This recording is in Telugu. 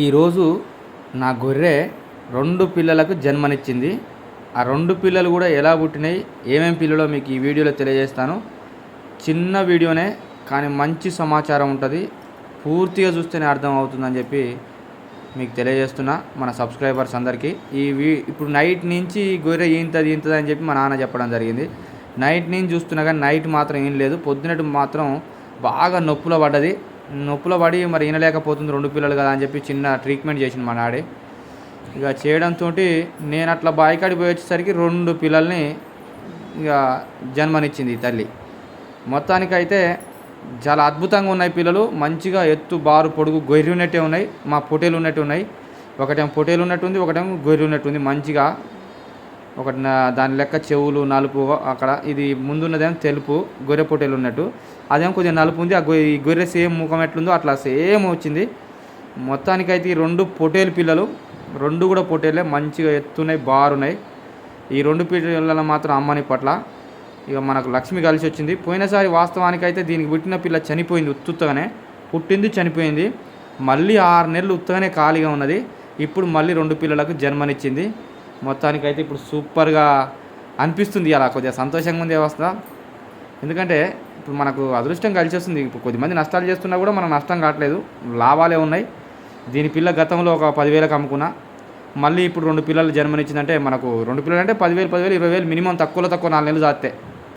ఈరోజు నా గొర్రె రెండు పిల్లలకు జన్మనిచ్చింది. ఆ రెండు పిల్లలు కూడా ఎలా పుట్టినాయి ఏమేమి పిల్లలో మీకు ఈ వీడియోలో తెలియజేస్తాను. చిన్న వీడియోనే కానీ మంచి సమాచారం ఉంటుంది. పూర్తిగా చూస్తేనే అర్థం అవుతుందని చెప్పి మీకు తెలియజేస్తున్నా మన సబ్స్క్రైబర్స్ అందరికీ. ఈ వీ ఇప్పుడు నైట్ నుంచి ఈ గొర్రె ఈంతది ఈంతది అని చెప్పి మా నాన్న చెప్పడం జరిగింది. నైట్ నుంచి చూస్తున్నా కానీ నైట్ మాత్రం ఏం లేదు. పొద్దునట్టు మాత్రం బాగా నొప్పులో పడ్డది. నొప్పులో పడి మరి వినలేకపోతుంది రెండు పిల్లలు కదా అని చెప్పి చిన్న ట్రీట్మెంట్ చేసింది మా డాడీ. ఇక చేయడంతో నేను అట్లా బాయికాడికి పోయి వచ్చేసరికి రెండు పిల్లల్ని ఇక జన్మనిచ్చింది తల్లి. మొత్తానికైతే చాలా అద్భుతంగా ఉన్నాయి పిల్లలు. మంచిగా ఎత్తు బారు పొడుగు గొర్రె ఉన్నట్టే ఉన్నాయి. మా పొటేలు ఉన్నట్టు ఉన్నాయి. ఒకటేమో పొటేలు ఉన్నట్టుంది ఒకటేమో గొర్రె ఉన్నట్టుంది మంచిగా ఒకటి దాని లెక్క చెవులు నలుపు అక్కడ. ఇది ముందున్నదేమో తెలుపు గొర్రె పొట్టేలు ఉన్నట్టు. అదేమో కొద్దిగా నలుపు ఉంది ఆ గొ- ఈ గొర్రె సేమ్ ముఖం ఎట్లుందో అట్లా సేమ్ వచ్చింది. మొత్తానికైతే ఈ రెండు పొటేలు పిల్లలు రెండు కూడా పొటేలే మంచిగా ఎత్తున్నాయి బారున్నాయి. ఈ రెండు పిల్లల మాత్రం అమ్మని పట్ల ఇక మనకు లక్ష్మి కలిసి వచ్చింది. పోయినసారి వాస్తవానికి అయితే దీనికి పుట్టిన పిల్ల చనిపోయింది ఉత్తుత్తగానే. పుట్టింది చనిపోయింది. మళ్ళీ ఆరు నెలలు ఉత్తగానే ఖాళీగా ఉన్నది. ఇప్పుడు మళ్ళీ రెండు పిల్లలకు జన్మనిచ్చింది. మొత్తానికైతే ఇప్పుడు సూపర్గా అనిపిస్తుంది అలా కొద్దిగా సంతోషంగా ఉంది వ్యవస్థ ఎందుకంటే ఇప్పుడు మనకు అదృష్టం కలిసి వస్తుంది ఇప్పుడు కొద్దిమంది నష్టాలు చేస్తున్నా కూడా మనం నష్టం కావట్లేదు. లాభాలే ఉన్నాయి. దీని పిల్ల గతంలో ఒక పదివేలకు అమ్ముకున్నా. మళ్ళీ ఇప్పుడు రెండు పిల్లలు జన్మనిచ్చిందంటే మనకు రెండు పిల్లలు అంటే పదివేలు పదివేలు ఇరవై వేలు మినిమం తక్కువలో తక్కువ నాలుగు నెలలు చాస్తే